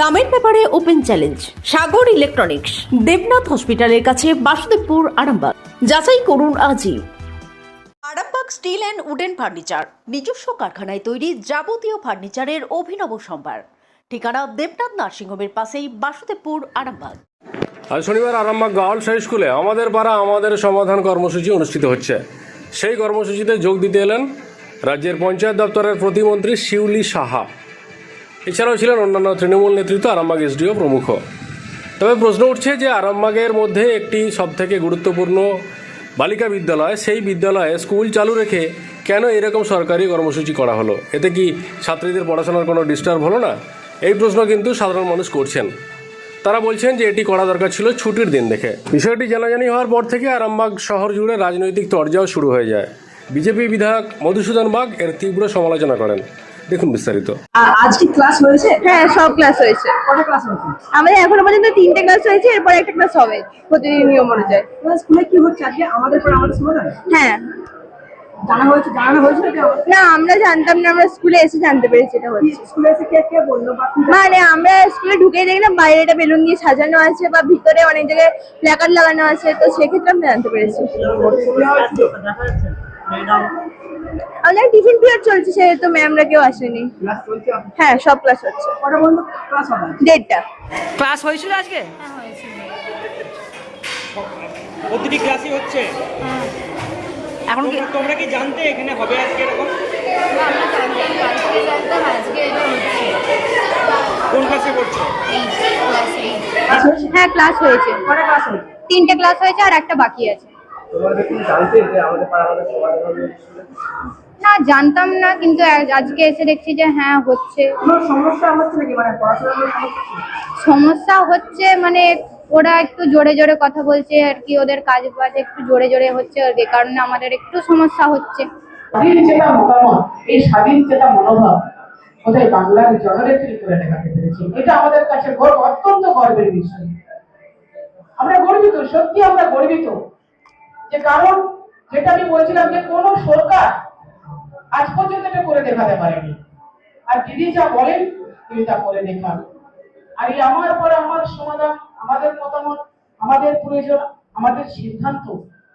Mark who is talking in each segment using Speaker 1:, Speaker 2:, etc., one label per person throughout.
Speaker 1: দামের ব্যাপারে open challenge, Sagar electronics, Debnath হসপিটালের কাছে বাসুদেবপুর, আরামবাগ। যাচাই করুন আজই। Arambagh steel and wooden furniture, নিজস্ব কারখানায় তৈরি যাবতীয় ফার্নিচারের অভিনব সম্ভার। ঠিকানা দেবনাথ নার্সিংহোমের পাশেই বাসুদেবপুর, আরামবাগ।
Speaker 2: আজ শনিবার আরামবাগ গার্লস হাই স্কুলে আমাদের পাড়া আমাদের সমাধান কর্মসূচি অনুষ্ঠিত হচ্ছে। সেই কর্মসূচিতে যোগ দিতে এলেন রাজ্যের পঞ্চায়েত দপ্তরের প্রতিমন্ত্রী শিউলি সাহা। এছাড়াও ছিলেন অন্যান্য তৃণমূল নেতৃত্ব আরামবাগ এসডিও প্রমুখ। তবে প্রশ্ন উঠছে যে আরামবাগের মধ্যে একটি সবথেকে গুরুত্বপূর্ণ বালিকা বিদ্যালয়, সেই বিদ্যালয়ে স্কুল চালু রেখে কেন এরকম সরকারি কর্মসূচি করা হলো? এতে কি ছাত্রীদের পড়াশোনার কোনো ডিস্টার্ব হলো না? এই প্রশ্ন কিন্তু সাধারণ মানুষ করছেন। তারা বলছেন যে এটি করা দরকার ছিল ছুটির দিন দেখে। বিষয়টি জানাজানি হওয়ার পর থেকে আরামবাগ শহর জুড়ে রাজনৈতিক তরজাও শুরু হয়ে যায়। বিজেপি বিধায়ক মধুসূদন বাগ এর তীব্র সমালোচনা করেন। দেখুন বিস্তারিত।
Speaker 3: আ- আজ কি ক্লাস হয়েছে?
Speaker 4: হ্যাঁ সব ক্লাস হয়েছে।
Speaker 3: কটা ক্লাস হয়েছে?
Speaker 4: আমাদের এখনও পর্যন্ত তিনটে ক্লাস হয়েছে এরপর একটা ক্লাস হবে প্রতিদিন নিয়ম অনুযায়ী।
Speaker 3: স্কুলে কি হচ্ছে? আজকে আমাদের পর আমাদের সমাধান
Speaker 4: হ্যাঁ।
Speaker 3: জানা হয়েছে? জানানো যে
Speaker 4: না আমরা জানতাম না আমরা স্কুলে এসে জানতে পেরেছি এটা হচ্ছে।
Speaker 3: স্কুলে এসে কে কে বলল
Speaker 4: মানে আমরা স্কুলে ঢুকে দেখলাম বাইরেটা বেলুন দিয়ে সাজানো আছে বা ভিতরে অনেক জায়গায় প্ল্যাকার্ড লাগানো আছে তো সেক্ষেত্রে আমরা জানতে পেরেছি। আমাদের টিফিন পিরিয়ড চলছে সেহেতু ম্যামরা কেউ আসেনি।
Speaker 3: ক্লাস চলছে আপনার?
Speaker 4: হ্যাঁ সব ক্লাস হচ্ছে।
Speaker 3: কটা বন্ধু? ক্লাস হবে
Speaker 4: দেড়টা।
Speaker 5: ক্লাস হয়েছিল আজকে?
Speaker 6: প্রতিটি ক্লাসই হচ্ছে?
Speaker 5: এখন কি
Speaker 6: তোমরা- কি জানতে এখানে হবে আজকে এরকম? কোন ক্লাসে পড়ছো
Speaker 4: হ্যাঁ ক্লাস হয়েছে।
Speaker 3: কটা ক্লাস হয়েছে?
Speaker 4: তিনটে ক্লাস হয়েছে আর একটা বাকি আছে। না জানতাম না কিন্তু আজকে এসে দেখছি যে হ্যাঁ হচ্ছে।
Speaker 3: সমস্যা হচ্ছে মানে সমস্যা হচ্ছে?
Speaker 4: সমস্যা হচ্ছে মানে ওরা একটু জোরে জোরে কথা বলছে আর কি ওদের কাজ বাজ একটু জোরে জোরে হচ্ছে আর যে কারণে আমাদের একটু সমস্যা হচ্ছে।
Speaker 7: স্বাধীন চেতা মতামত এই স্বাধীন চেতা মনোভাব কোথায় বাংলার জননেত্রী করে দেখাতে পেরেছি? এটা আমাদের কাছে অত্যন্ত গর্বের বিষয়। আমরা গর্বিত সত্যি আমরা গর্বিত। যে কারণ যেটা আমি বলছিলাম যে কোনো সরকার আজ পর্যন্ত এটা করে দেখাতে পারেনি। আর দিদি যা বলেন তিনি তা করে দেখান। আর এই আমার পর আমার সমাধান আমাদের মতামত আমাদের প্রয়োজন আমাদের সিদ্ধান্ত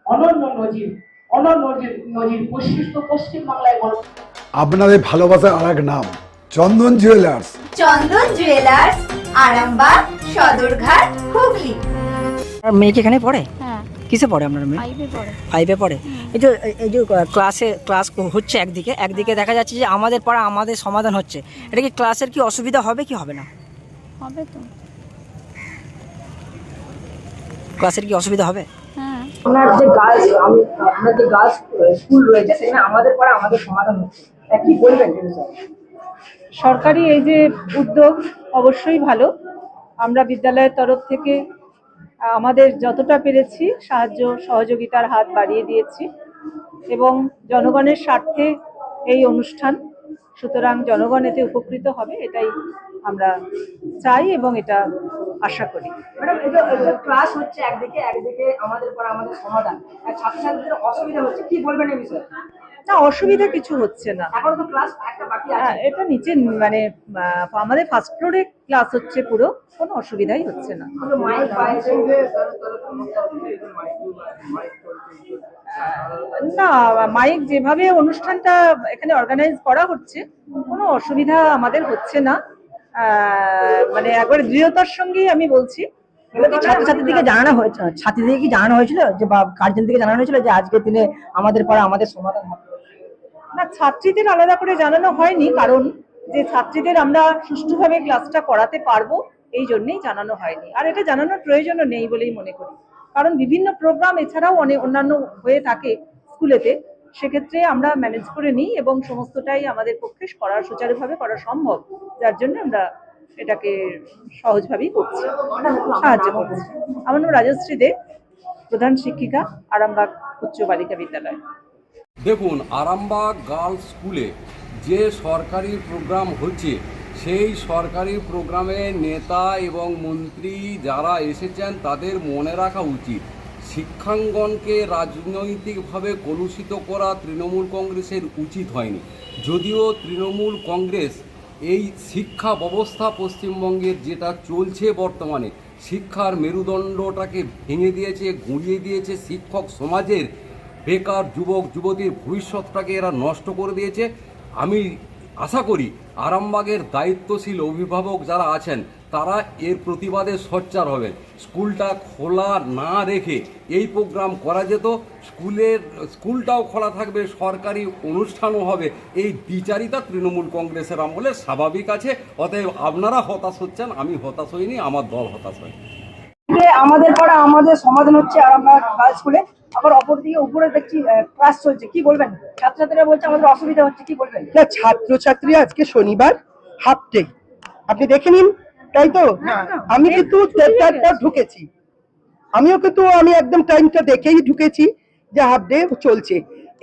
Speaker 7: অনন্য নজির অনন্য নজির নজির পশ্চিম পশ্চিম বাংলায় বল
Speaker 8: আপনাদের ভালোবাসার আর এক নাম চন্দন জুয়েলার্স।
Speaker 9: চন্দন জুয়েলার্স আরামবাগ সদরঘাট হুগলি।
Speaker 5: মেয়ে কি এখানে পড়ে?
Speaker 10: হ্যাঁ।
Speaker 5: কিসে পড়ে আপনার মেয়ে?
Speaker 10: ফাইভে পড়ে।
Speaker 5: এই যে এই যে ক্লাসে ক্লাস হচ্ছে একদিকে একদিকে দেখা যাচ্ছে যে আমাদের পড়া আমাদের সমাধান হচ্ছে। এটা কি ক্লাসের কি অসুবিধা হবে কি হবে না?
Speaker 10: হবে তো।
Speaker 5: ক্লাসের কি অসুবিধা হবে?
Speaker 10: হ্যাঁ।
Speaker 3: আপনার যে গার্লস আমি আপনার যে গার্লস স্কুল রয়েছে সেখানে আমাদের পড়া আমাদের সমাধান হচ্ছে। কি বলবেন
Speaker 11: সরকারি এই যে উদ্যোগ অবশ্যই ভালো। আমরা বিদ্যালয়ের তরফ থেকে আমাদের যতটা পেরেছি সাহায্য সহযোগিতার হাত বাড়িয়ে দিয়েছি এবং জনগণের স্বার্থে এই অনুষ্ঠান, সুতরাং জনগণ এতে উপকৃত হবে, এটাই আমরা চাই এবং এটা আশা করি।
Speaker 3: ক্লাস হচ্ছে একদিকে একদিকে আমাদের পড়া আমাদের সমাধান। ছাত্রছাত্রীদের অসুবিধা হচ্ছে, কি বলবেন এই বিষয়ে?
Speaker 11: না অসুবিধা কিছু হচ্ছে না। হ্যাঁ, এটা নিচে মানে আমাদের ফার্স্ট ফ্লোরে ক্লাস হচ্ছে পুরো কোনো অসুবিধাই হচ্ছে না। না মাইক যেভাবে অনুষ্ঠানটা এখানে অর্গানাইজ করা হচ্ছে কোনো অসুবিধা আমাদের হচ্ছে না। মানে একবার দৃঢ়তার সঙ্গেই আমি বলছি
Speaker 3: ছাত্রছাত্রীদেরকে জানানো হয়েছে ছাত্রীদেরকে কি জানানো হয়েছিল? যে বা গার্জেন থেকে জানানো হয়েছিল যে আজকে দিনে আমাদের পড়া আমাদের সমাধান হবে?
Speaker 11: না, ছাত্রীদের আলাদা করে জানানো হয়নি, কারণ যে ছাত্রীদের আমরা সুষ্ঠুভাবে ক্লাসটা করাতে পারব, এই জন্যেই জানানো হয়নি। আর এটা জানানোর প্রয়োজনও নেই বলেই মনে করি। কারণ বিভিন্ন প্রোগ্রাম এছাড়াও অনেক অন্যান্য হয়ে থাকে স্কুলেতে, সেক্ষেত্রে আমরা ম্যানেজ করে নিই এবং সমস্তটাই আমাদের পক্ষে করা সুচারুভাবে করা সম্ভব, যার জন্য আমরা এটাকে সহজভাবেই করছি। সাহায্য করছি। আমার নাম রাজশ্রী দে, প্রধান শিক্ষিকা, আরামবাগ উচ্চ বালিকা বিদ্যালয়।
Speaker 12: দেখুন, আরামবাগ গার্লস স্কুলে যে সরকারি প্রোগ্রাম হচ্ছে, সেই সরকারি প্রোগ্রামে নেতা এবং মন্ত্রী যারা এসেছেন, তাদের মনে রাখা উচিত, শিক্ষাঙ্গনকে রাজনৈতিকভাবে কলুষিত করা তৃণমূল কংগ্রেসের উচিত হয়নি। যদিও তৃণমূল কংগ্রেস এই শিক্ষা ব্যবস্থা পশ্চিমবঙ্গের যেটা চলছে বর্তমানে, শিক্ষার মেরুদণ্ডটাকে ভেঙে দিয়েছে, গুঁড়িয়ে দিয়েছে শিক্ষক সমাজের বেকার যুবক, যুবতীর ভবিষ্যৎটাকে এরা নষ্ট করে দিয়েছে। আমি আশা করি আরামবাগের দায়িত্বশীল অভিভাবক যারা আছেন, তারা এর প্রতিবাদে সোচ্চার হবেন। স্কুলটা খোলা না রেখে এই প্রোগ্রাম করা যেত। স্কুলের, স্কুলটাও খোলা থাকবে, সরকারি অনুষ্ঠানও হবে। এই বিচারিতা তৃণমূল কংগ্রেসের আমলে স্বাভাবিক আছে। অতএব আপনারা হতাশ হচ্ছেন, আমি হতাশ হইনি, আমার দল হতাশ হয়নি।
Speaker 3: যে আমাদের পাড়া আমাদের সমাধান হচ্ছে আরামবাগ গার্লস স্কুলে আবার অপরদিকে উপরে দেখছি ক্লাস চলছে। কি বলবেন? ছাত্রছাত্রীরা বলছে আমাদের অসুবিধা হচ্ছে কি বলবেন?
Speaker 13: না ছাত্রছাত্রী আজকে শনিবার হাফ ডে আপনি দেখে নিন তাই তো? আমি কিন্তু পর ঢুকেছি। আমিও কিন্তু আমি একদম টাইমটা দেখেই ঢুকেছি যে হাফ ডে চলছে।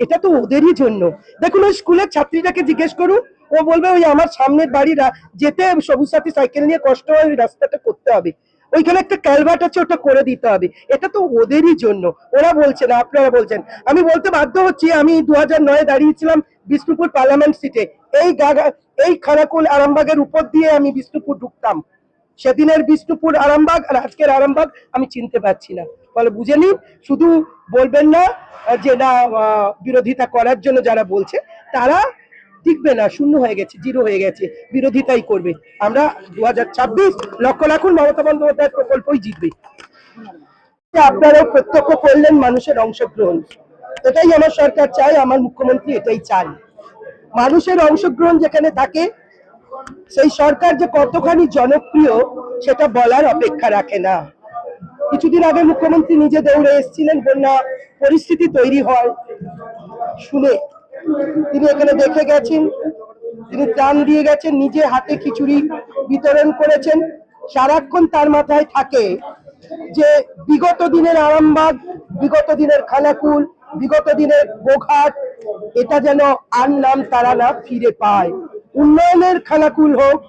Speaker 13: এটা তো ওদেরই জন্য। দেখুন ওই স্কুলের ছাত্রীটাকে জিজ্ঞেস করুন। ও বলবে ওই আমার সামনের বাড়িরা যেতে সবুজ সাথী সাইকেল নিয়ে কষ্ট হয় ওই রাস্তাটা করতে হবে। ওইখানে একটা ক্যালভার্ট আছে, ওটা করে দিতে হবে। এটা তো ওদেরই জন্য। ওরা বলছে না, আপনারা বলছেন। আমি বলতে বাধ্য হচ্ছি, আমি দু হাজার নয়ে দাঁড়িয়েছিলাম বিষ্ণুপুর পার্লামেন্ট সিটে। এই গাগা, এই খানাকুল আরামবাগের উপর দিয়ে আমি বিষ্ণুপুর ঢুকতাম। সেদিনের বিষ্ণুপুর আরামবাগ আর আজকের আরামবাগ আমি চিনতে পারছি না। ফলে বুঝে নিন, শুধু বলবেন না যে না বিরোধিতা করার জন্য যারা বলছে, তারা টিকবে না, শূন্য হয়ে গেছে, জিরো হয়ে গেছে, বিরোধিতাই করবে। আমরা দু হাজার ছাব্বিশ লক্ষ রাখুন মমতা বন্দ্যোপাধ্যায়ের প্রকল্পই জিতবে। আপনারাও প্রত্যক্ষ করলেন মানুষের অংশগ্রহণ। এটাই আমার সরকার চায়, আমার মুখ্যমন্ত্রী এটাই চান মানুষের অংশগ্রহণ যেখানে থাকে, সেই সরকার যে কতখানি জনপ্রিয়, সেটা বলার অপেক্ষা রাখে না। কিছুদিন আগে মুখ্যমন্ত্রী নিজে দৌড়ে এসেছিলেন, বন্যা পরিস্থিতি তৈরি হয়। শুনে তিনি এখানে দেখে গেছেন, তিনি ত্রাণ দিয়ে গেছেন, নিজে হাতে খিচুড়ি বিতরণ করেছেন। সারাক্ষণ তার মাথায় থাকে যে বিগত দিনের আরামবাগ, বিগত দিনের খানাকুল, বিগত দিনের গোঘাট, এটা যেন আর নাম তারা না ফিরে পায়। উন্নয়নের খানাকুল হোক,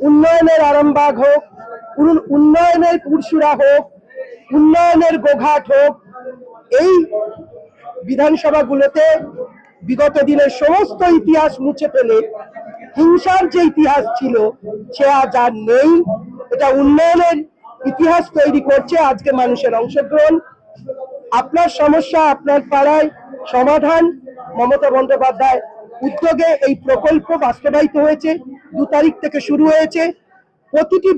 Speaker 13: উন্নয়নের আরামবাগ হোক উন- উন্নয়নের পুরসুরা হোক, উন্নয়নের গোঘাট হোক, এই বিধানসভাগুলোতে বিগত দিনের সমস্ত ইতিহাস মুছে ফেলে, হিংসার যে ইতিহাস ছিল, সে আজ আর নেই। এটা উন্নয়নের ইতিহাস তৈরি করছে আজকে মানুষের অংশগ্রহণ। আপনার সমস্যা, আপনার পাড়ায় সমাধান, মমতা বন্দ্যোপাধ্যায় উদ্যোগে এই প্রকল্প বাস্তবায়িত হয়েছে, দু তারিখ থেকে শুরু হয়েছে। প্রতিটি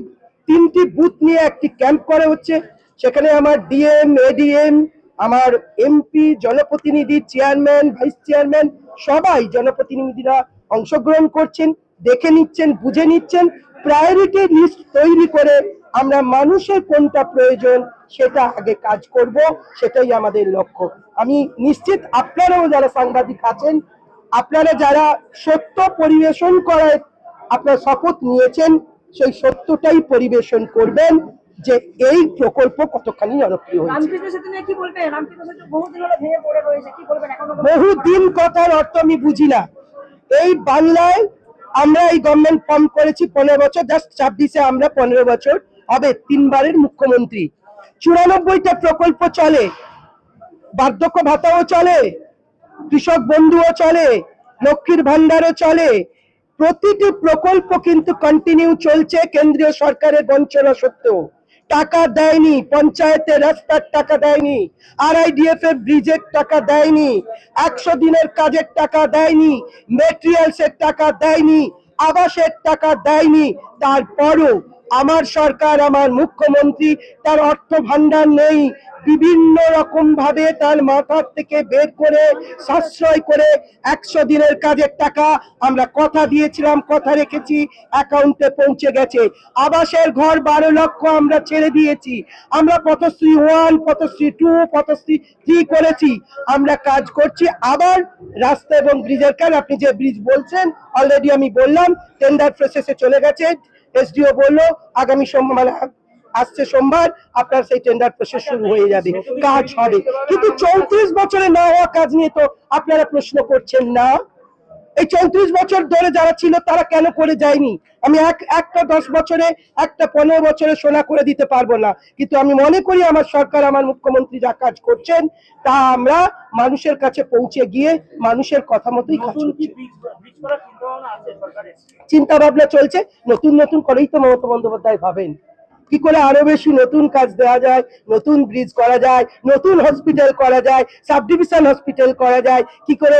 Speaker 13: তিনটি বুথ নিয়ে একটি ক্যাম্প করা হচ্ছে। সেখানে আমার ডিএম, এডিএম আমার এমপি জনপ্রতিনিধি চেয়ারম্যান ভাইস চেয়ারম্যান সবাই জনপ্রতিনিধিরা অংশগ্রহণ করছেন, দেখে নিচ্ছেন, বুঝে নিচ্ছেন প্রায়োরিটি লিস্ট তৈরি করে আমরা মানুষের কোনটা প্রয়োজন সেটা আগে কাজ করব, সেটাই আমাদের লক্ষ্য। আমি নিশ্চিত আপনারাও যারা সাংবাদিক আছেন, আপনারা যারা সত্য পরিবেশন করার আপনার শপথ নিয়েছেন, সেই সত্যটাই পরিবেশন করবেন। যে এই প্রকল্প কতখানি জনপ্রিয়
Speaker 3: বহুদিন
Speaker 13: কথার অর্থ আমি বুঝি না। এই বাংলায় আমরা এই গভর্নমেন্ট ফর্ম করেছি পনেরো বছর জাস্ট ছাব্বিশে আমরা পনেরো বছর হবে তিনবারের মুখ্যমন্ত্রী। চুরানব্বইটা প্রকল্প চলে বার্ধক্য ভাতাও চলে কৃষক বন্ধুও চলে লক্ষ্মীর ভান্ডারও চলে। প্রতিটি প্রকল্প কিন্তু কন্টিনিউ চলছে কেন্দ্রীয় সরকারের বঞ্চনা সত্ত্বেও। টাকা দেয়নি পঞ্চায়েতের রাস্তার টাকা দেয়নি আরআইডিএফ এর ব্রিজের টাকা দেয়নি, একশো দিনের কাজের টাকা দেয়নি মেটেরিয়ালস এর টাকা দেয়নি, আবাসের টাকা দেয়নি, তারপরও আমার সরকার, আমার মুখ্যমন্ত্রী, তার অর্থ ভান্ডার নেই। বিভিন্ন রকম ভাবে তার মাথার থেকে বের করে, সাশ্রয় করে একশো দিনের কাজের টাকা আমরা কথা দিয়েছিলাম, কথা রেখেছি, অ্যাকাউন্টে পৌঁছে গেছে। আবাসের ঘর বারো লক্ষ আমরা ছেড়ে দিয়েছি। আমরা Pathashree one, Pathashree two, Pathashree three করেছি। আমরা কাজ করছি আবার রাস্তা এবং ব্রিজের কাজ আপনি যে ব্রিজ বলছেন অলরেডি আমি বললাম টেন্ডার প্রসেসে চলে গেছে। এসডিও বলল, আগামী সোমবার মানে আসছে সোমবার, আপনার সেই টেন্ডার প্রসেস শুরু হয়ে যাবে, কাজ হবে। কিন্তু চৌত্রিশ বছরে না হওয়া কাজ নিয়ে তো আপনারা প্রশ্ন করছেন না। এই চৌত্রিশ বছর ধরে যারা ছিল তারা কেন করে যায়নি? আমি এক একটা দশ বছরে একটা পনেরো বছরে সোনা করে দিতে পারব না। কিন্তু আমি মনে করি আমার সরকার আমার মুখ্যমন্ত্রী যা কাজ করছেন তা আমরা মানুষের কাছে পৌঁছে গিয়ে মানুষের কথা মতোই কাজ করছি। চিন্তা ভাবনা চলছে। নতুন নতুন করেই তো মমতা বন্দ্যোপাধ্যায় ভাবেন। কি করে আরও বেশি নতুন কাজ দেওয়া যায় নতুন ব্রিজ করা যায় নতুন হসপিটাল করা যায় সাব ডিভিশন হসপিটাল করা যায় কি করে